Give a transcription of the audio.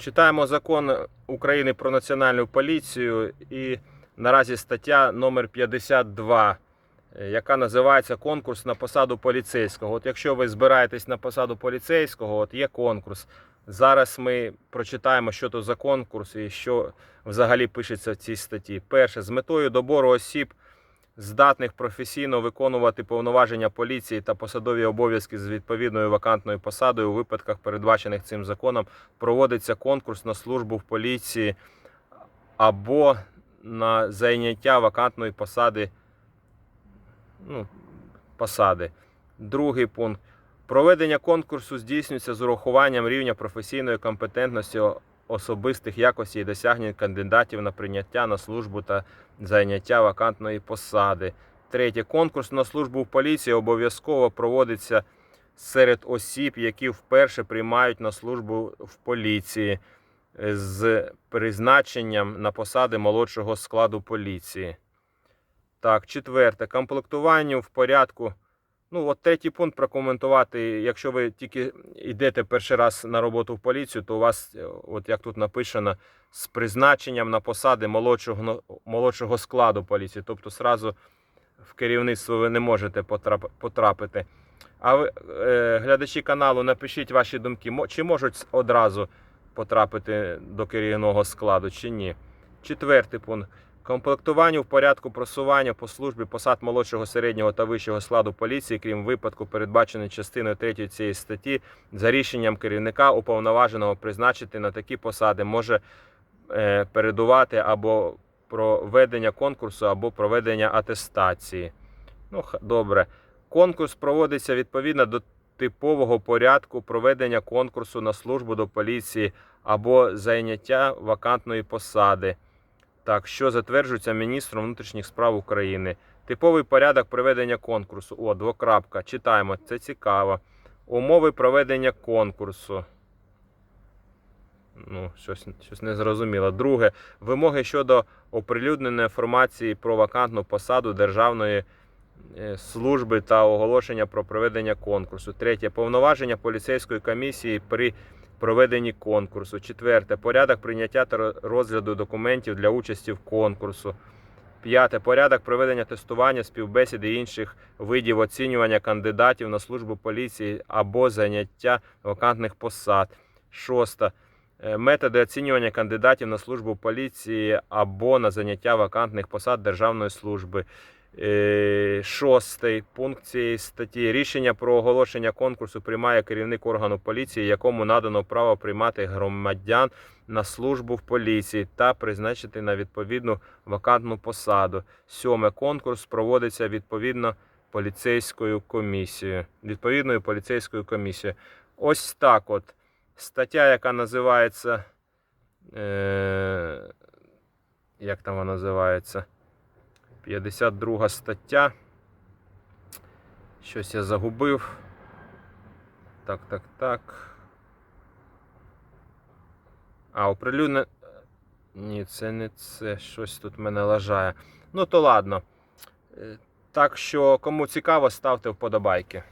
Читаємо закон України про національну поліцію і наразі стаття номер 52, е, яка називається конкурс на посаду поліцейського. От якщо ви збираєтесь на посаду поліцейського, от є конкурс. Зараз ми прочитаємо, що то за конкурс і що взагалі пишеться в цій статті. Перше, з метою добору осіб, здатних професійно виконувати повноваження поліції та посадові обов'язки з відповідною вакантною посадою у випадках, передбачених цим законом, проводиться конкурс на службу в поліції або на зайняття вакантної посади. Ну, посади. Другий пункт. Проведення конкурсу здійснюється з урахуванням рівня професійної компетентності особистих якостей досягнень кандидатів на прийняття на службу та зайняття вакантної посади. Третє. Конкурс на службу в поліції обов'язково проводиться серед осіб, які вперше приймають на службу в поліції е, з призначенням на посади молодшого складу поліції. Так, четверте. Комплектуванню в порядку. Ну, от третій пункт прокоментувати. Якщо ви тільки йдете перший раз на роботу в поліцію, то у вас, е, от як тут написано, з призначенням на посади молодшого, молодшого складу поліції. Тобто, сразу в керівництво ви не можете потрапити. А ви, е, глядачі каналу, напишіть ваші думки, чи можуть одразу потрапити до керівного складу, чи ні. Четвертий пункт. Комплектуванню в порядку просування по службі посад молодшого, середнього та вищого складу поліції, крім випадку, передбаченої частиною 3 цієї статті, за рішенням керівника уповноваженого призначити на такі посади може е, передувати або проведення конкурсу, або проведення атестації. Ну, добре. Конкурс проводиться відповідно до типового порядку проведення конкурсу на службу до поліції або зайняття вакантної посади. Так, що затверджується міністром внутрішніх справ України. Типовий порядок проведення конкурсу. О, двокрапка. Читаємо, це цікаво. Умови проведення конкурсу. Ну, щось, щось не зрозуміло. Друге, вимоги щодо оприлюднення інформації про вакантну посаду державної е, служби та оголошення про проведення конкурсу. Третє, повноваження поліцейської комісії при проведенні конкурсу. Четверте, порядок прийняття та розгляду документів для участі в конкурсу. П'яте. Порядок проведення тестування, співбесіди інших видів оцінювання кандидатів на службу поліції або заняття вакантних посад. Шосте. Е, Методи оцінювання кандидатів на службу поліції або на заняття вакантних посад державної служби. Шостий пункт цієї статті. Рішення про оголошення конкурсу приймає керівник органу поліції, якому надано право приймати громадян на службу в поліції та призначити на відповідну вакантну посаду. Сьоме конкурс проводиться відповідно поліцейською комісією. Відповідною поліцейською комісією. Ось так от. Стаття, яка називається. Е, як там вона називається? 52 стаття. Щось я загубив. Так, так, так. А, оприлюдне. Ні, це не це. Щось тут мене лажає. Ну, то ладно. Е, Так що, кому цікаво, ставте вподобайки.